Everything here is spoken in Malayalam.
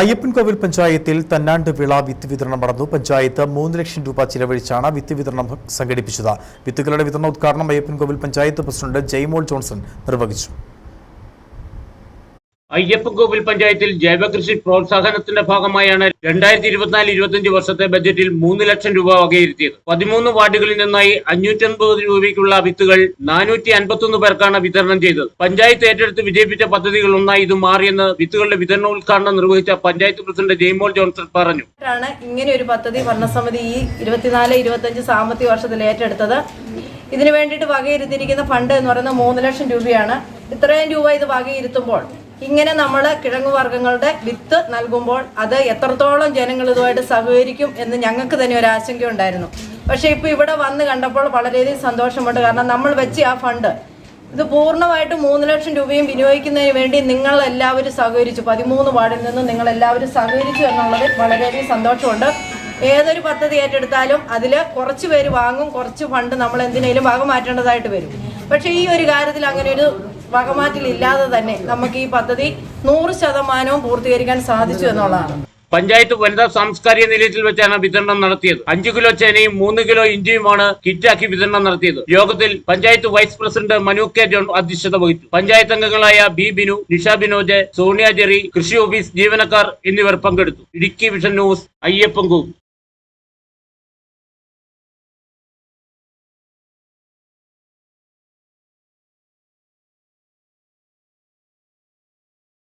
അയ്യപ്പൻകോവിൽ പഞ്ചായത്തിൽ തന്നാണ്ട് വിള വിത്ത് വിതരണം നടന്നു. പഞ്ചായത്ത് മൂന്ന് ലക്ഷം രൂപ ചിലവഴിച്ചാണ് വിത്ത് വിതരണം സംഘടിപ്പിച്ചത്. വിത്തുകളുടെ വിതരണോദ്ഘാടനം അയ്യപ്പൻകോവിൽ പഞ്ചായത്ത് പ്രസിഡന്റ് ജയ്മോൾ ജോൺസൺ നിർവഹിച്ചു. അയ്യപ്പൻകോവിൽ പഞ്ചായത്തിൽ ജൈവകൃഷി പ്രോത്സാഹനത്തിന്റെ ഭാഗമായാണ് രണ്ടായിരത്തി ഇരുപത്തിനാല് ഇരുപത്തിയഞ്ച് വർഷത്തെ ബജറ്റിൽ മൂന്ന് ലക്ഷം രൂപ വകയിരുത്തിയത്. പതിമൂന്ന് വാർഡുകളിൽ നിന്നായി അഞ്ഞൂറ്റൻപത് രൂപയ്ക്കുള്ള വിത്തുകൾ നാനൂറ്റി അൻപത്തൊന്ന് പേർക്കാണ് വിതരണം ചെയ്തത്. പഞ്ചായത്ത് ഏറ്റെടുത്ത് വിജയിപ്പിച്ച പദ്ധതികൾ ഒന്നായി ഇത് മാറിയെന്ന് വിത്തുകളുടെ വിതരണ ഉദ്ഘാടനം നിർവഹിച്ച പഞ്ചായത്ത് പ്രസിഡന്റ് ജയ്മോൾ ജോൺസൺ പറഞ്ഞു. ആണ് ഇങ്ങനെ ഒരു പദ്ധതി ഭരണസമിതി ഈ ഇരുപത്തിനാല് ഇരുപത്തിയഞ്ച് സാമ്പത്തിക വർഷത്തിൽ ഏറ്റെടുത്തത്. ഇതിനു വേണ്ടിയിട്ട് വകയിരുത്തിയിരിക്കുന്ന ഫണ്ട് എന്ന് പറയുന്നത് മൂന്ന് ലക്ഷം രൂപയാണ്. ഇത്രയും രൂപ ഇത് വകയിരുത്തുമ്പോൾ ഇങ്ങനെ നമ്മൾ കിഴങ്ങു വർഗങ്ങളുടെ വിത്ത് നൽകുമ്പോൾ അത് എത്രത്തോളം ജനങ്ങൾ ഇതുമായിട്ട് സഹകരിക്കും എന്ന് ഞങ്ങൾക്ക് തന്നെ ഒരു ആശങ്ക ഉണ്ടായിരുന്നു പക്ഷേ ഇപ്പോൾ ഇവിടെ വന്ന് കണ്ടപ്പോൾ വളരെയധികം സന്തോഷമുണ്ട്. കാരണം നമ്മൾ വെച്ച് ആ ഫണ്ട് ഇത് പൂർണമായിട്ട് മൂന്ന് ലക്ഷം രൂപയും വിനിയോഗിക്കുന്നതിന് വേണ്ടി നിങ്ങൾ എല്ലാവരും സഹകരിച്ചു. പതിമൂന്ന് വാർഡിൽ നിന്ന് നിങ്ങൾ എല്ലാവരും സഹകരിച്ചു എന്നുള്ളതിൽ വളരെയധികം സന്തോഷമുണ്ട്. ഏതൊരു പദ്ധതി ഏറ്റെടുത്താലും അതിൽ കുറച്ച് പേര് വാങ്ങും കുറച്ച് ഫണ്ട് നമ്മൾ എന്തിനേലും ഭാഗം മാറ്റേണ്ടതായിട്ട് വരും. പക്ഷേ ഈ ഒരു കാര്യത്തിൽ അങ്ങനെ ഒരു വകമാറ്റലില്ലാതെ തന്നെ നമുക്ക് ഈ പദ്ധതി നൂറ് ശതമാനവും പൂർത്തീകരിക്കാൻ സാധിച്ചു എന്നുള്ളതാണ്. പഞ്ചായത്ത് വനിതാ സാംസ്കാരിക നിലയത്തിൽ വെച്ചാണ് വിതരണം നടത്തിയത്. അഞ്ചു കിലോ ചേനയും മൂന്ന് കിലോ ഇഞ്ചിയുമാണ് കിറ്റാക്കി വിതരണം നടത്തിയത്. യോഗത്തിൽ panchayat vice president Manu K John അധ്യക്ഷത വഹിച്ചു. പഞ്ചായത്ത് അംഗങ്ങളായ ബി ബിനു നിഷ ബിനോജ് സോണിയ ജെറി കൃഷി ഓഫീസ് ജീവനക്കാർ എന്നിവർ പങ്കെടുത്തു. Idukki vision news അയ്യപ്പൻകു